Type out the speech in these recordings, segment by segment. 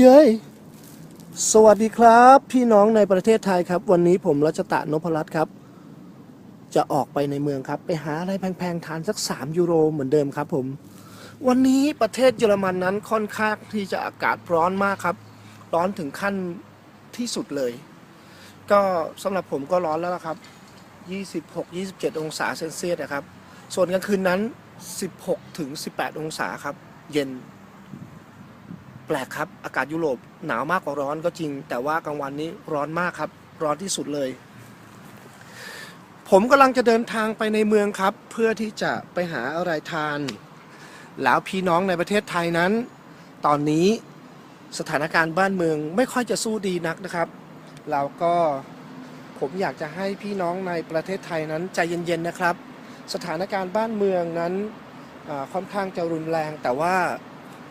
เย้ยสวัสดีครับ พี่น้องในประเทศไทยครับ วันนี้ผมรัชตะนพรัตน์ครับ จะออกไปในเมืองครับ ไปหาอะไรแพงๆทานสัก 3 ยูโรเหมือนเดิมครับ ผม วันนี้ประเทศเยอรมันนั้นค่อนข้างที่จะอากาศร้อนมากครับ ร้อนถึงขั้นที่สุดเลย ก็สำหรับผมก็ร้อนแล้วล่ะครับ 26 27 องศาเซนเซียสนะครับ ส่วนกลางคืนนั้น 16ถึง18 องศาครับ เย็น แปลกครับ อากาศยุโรปหนาวมากกว่าร้อนก็จริง แต่ว่ากลางวันนี้ร้อนมากครับ ร้อนที่สุดเลย ผมกำลังจะเดินทางไปในเมืองครับ เพื่อที่จะไปหาอะไรทาน แล้วพี่น้องในประเทศไทยนั้น ตอนนี้สถานการณ์บ้านเมืองไม่ค่อยจะสู้ดีนักนะครับเราก็ผมอยากจะให้พี่น้องในประเทศไทยนั้นใจเย็นๆนะครับ สถานการณ์บ้านเมืองนั้นค่อนข้างจะรุนแรงแต่ว่า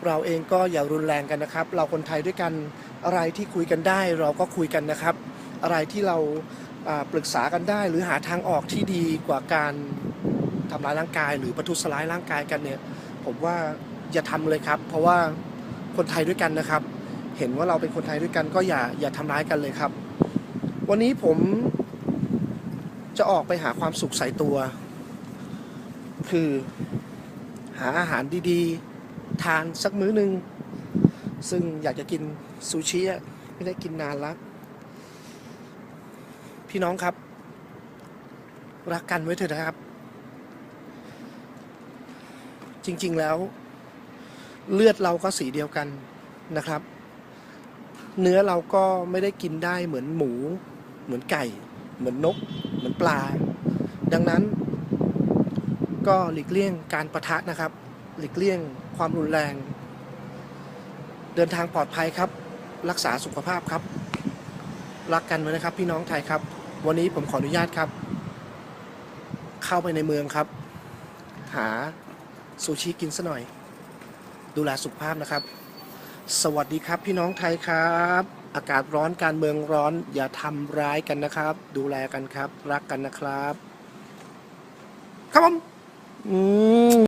เราเองก็อย่ารุนแรงกันนะครับ เราคนไทยด้วยกันอะไรที่คุยกันได้เราก็คุยกันนะครับ อะไรที่เราปรึกษากันได้ หรือหาทางออกที่ดีกว่าการทำร้ายร่างกาย หรือประทุษร้ายร่างกายกันเนี่ยผมว่าอย่าทำเลยครับ เพราะว่าคนไทยด้วยกันนะครับ เห็นว่าเราเป็นคนไทยด้วยกันก็อย่าอย่าทำร้ายกันเลยครับ วันนี้ผมจะออกไปหาความสุขใส่ตัว คือหาอาหารดีๆ ทานสักมื้อหนึ่งซึ่งอยากจะกินซูชิไม่ได้กินนานแล้วพี่น้องครับ รักกันไว้เถอะนะครับ จริงๆแล้ว เลือดเราก็สีเดียวกันนะครับ เนื้อเราก็ไม่ได้กินได้เหมือนหมู เหมือนไก่ เหมือนนก เหมือนปลา ดังนั้น ก็หลีกเลี่ยงการประทะนะครับ หลีกเลี่ยง ความรุนแรง เดินทางปลอดภัยครับ รักษาสุขภาพครับ รักกันไว้นะครับ พี่น้องไทยครับ วันนี้ผมขออนุญาตครับ เข้าไปในเมืองครับ หาซูชิกินซะหน่อย ดูแลสุขภาพนะครับ สวัสดีครับพี่น้องไทยครับ อากาศร้อนการเมืองร้อน อย่าทำร้ายกันนะครับ ดูแลกันครับ รักกันนะครับ ครับผมอืม